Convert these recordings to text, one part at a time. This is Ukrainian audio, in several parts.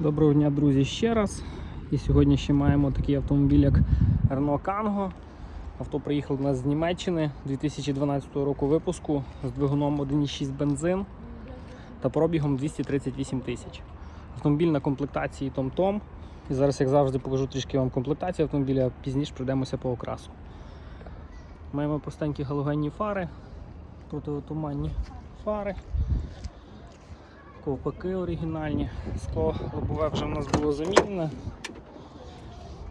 Доброго дня, друзі, ще раз. І сьогодні ще маємо такий автомобіль, як Renault Kangoo. Авто приїхало до нас з Німеччини 2012 року випуску з двигуном 1.6 бензин та пробігом 238 тисяч. Автомобіль на комплектації TomTom. І зараз, як завжди, покажу трішки вам комплектацію автомобіля, а пізніше пройдемося по окрасу. Маємо простенькі галогенні фари, протитуманні фари. Ковпаки оригінальні. Скло лобове вже в нас було замінене.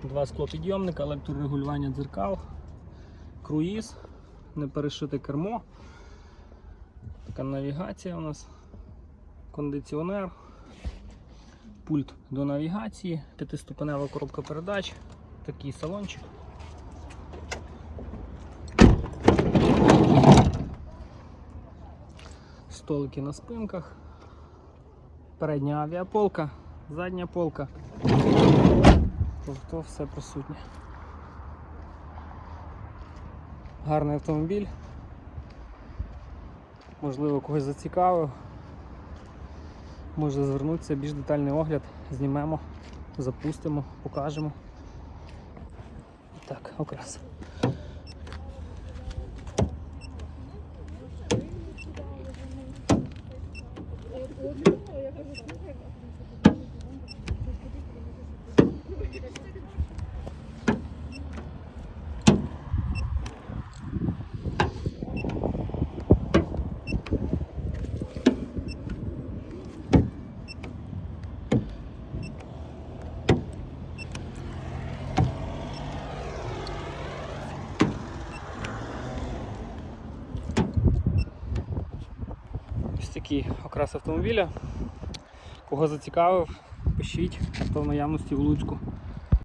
Два склопідйомника, електрорегулювання дзеркал, круїз, не перешите кермо. Така навігація у нас, кондиціонер, пульт до навігації, п'ятиступенева коробка передач, такий салончик. Столики на спинках передня авіаполка, задня полка. Тобто все присутнє. Гарний автомобіль. Можливо, когось зацікавив. Може звернутися, більш детальний огляд, знімемо, запустимо, покажемо. Так, окрас. Ось такий окрас автомобіля. Кого зацікавив, пишіть, хто в наявності в Луцьку.